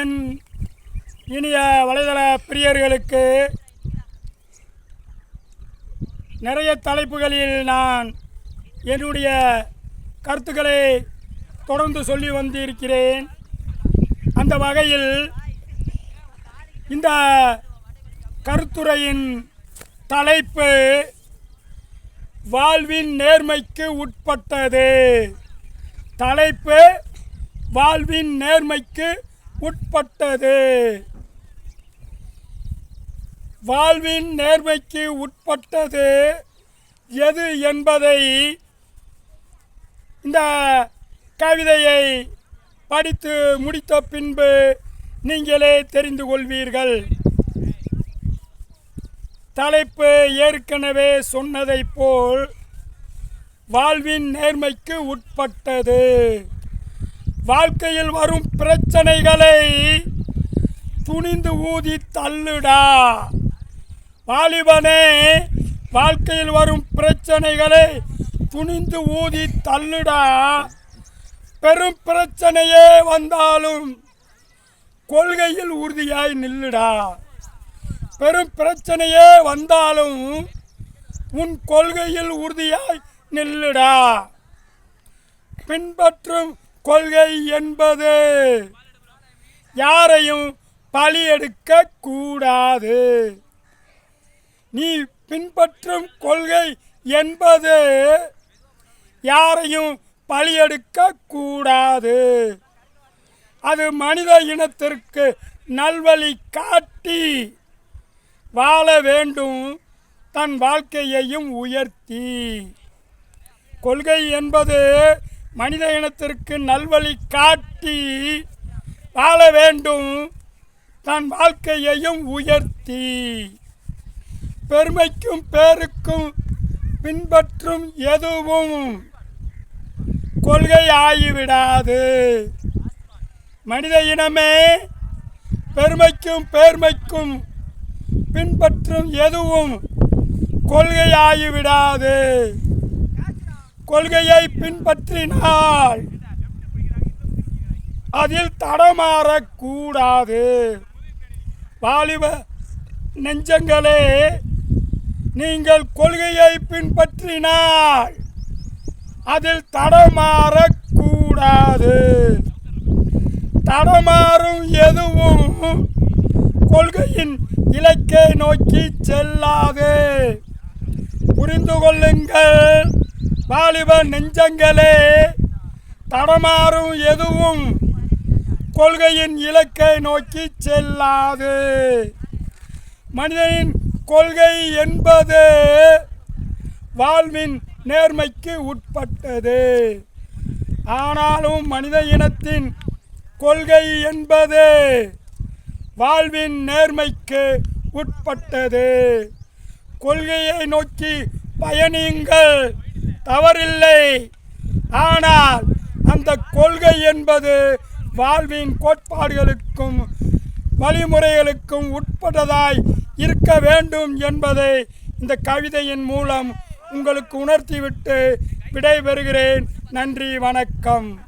என் இனிய வலைதள பிரியர்களுக்கு நிறைய தலைப்புகளில் நான் என்னுடைய கருத்துக்களை தொடர்ந்து சொல்லி வந்திருக்கிறேன். அந்த வகையில் இந்த கருத்துரையின் தலைப்பு வாழ்வின் நேர்மைக்கு உட்பட்டது. தலைப்பு வாழ்வின் நேர்மைக்கு உட்பட்டது. வாழ்வின் நேர்மைக்கு உட்பட்டது. எது என்பதை இந்த கவிதையை படித்து முடித்த பின்பு நீங்களே தெரிந்து கொள்வீர்கள். தலைப்பு ஏற்கனவே சொன்னதைப் போல் வாழ்வின் நேர்மைக்கு உட்பட்டது. வாழ்க்கையில் வரும் பிரச்சனைகளை துணிந்து ஊதி தள்ளுடா. வாலிபனே வாழ்க்கையில் வரும் பிரச்சனைகளை துணிந்து ஊதி தள்ளுடா. பெரும் பிரச்சனையே வந்தாலும் கொள்கையில் உறுதியாய் நில்லுடா. பெரும் பிரச்சனையே வந்தாலும் உன் கொள்கையில் உறுதியாய் நில்லுடா. பின்பற்றும் கொள்கை என்பது யாரையும் பலி எடுக்க கூடாது நீ பின்பற்றும் கொள்கை என்பது யாரையும் பலியெடுக்க கூடாது அது மனித இனத்திற்கு நல்வழி காட்டி வாழ வேண்டும் தன் வாழ்க்கையையும் உயர்த்தி. கொள்கை என்பது மனித இனத்திற்கு நல்வழி காட்டி வாழ வேண்டும். தன் வாழ்க்கையையும் உயர்த்தி. பெருமைக்கும் பேருக்கும் பின்பற்றும் எதுவும் கொள்கை ஆகிவிடாது மனித இனமே பெருமைக்கும் பேர்மைக்கும் பின்பற்றும் எதுவும் கொள்கை ஆகிவிடாது கொள்கையை பின்பற்றினால் அதில் தடமாறக்கூடாது. வாலிப நெஞ்சங்களே நீங்கள் கொள்கையை பின்பற்றினால் அதில் தடமாறக்கூடாது. தடமாறும் எதுவும் கொள்கையின் இலக்கை நோக்கி செல்லாது. புரிந்து கொள்ளுங்கள். வாலிப நெஞ்சங்களே தடமாறும் எதுவும் கொள்கையின் இலக்கை நோக்கி செல்லாது. மனிதனின் கொள்கை என்பது வாழ்வின் நேர்மைக்கு உட்பட்டது. ஆனாலும் மனித இனத்தின் கொள்கை என்பது வாழ்வின் நேர்மைக்கு உட்பட்டது. கொள்கையை நோக்கி பயணியுங்கள். தவறில்லை. ஆனால் அந்த கொள்கை என்பது வாழ்வின் கோட்பாடுகளுக்கும் வழிமுறைகளுக்கும் உட்பட்டதாய் இருக்க வேண்டும் என்பதை இந்த கவிதையின் மூலம் உங்களுக்கு உணர்த்திவிட்டு விடைபெறுகிறேன். நன்றி வணக்கம்.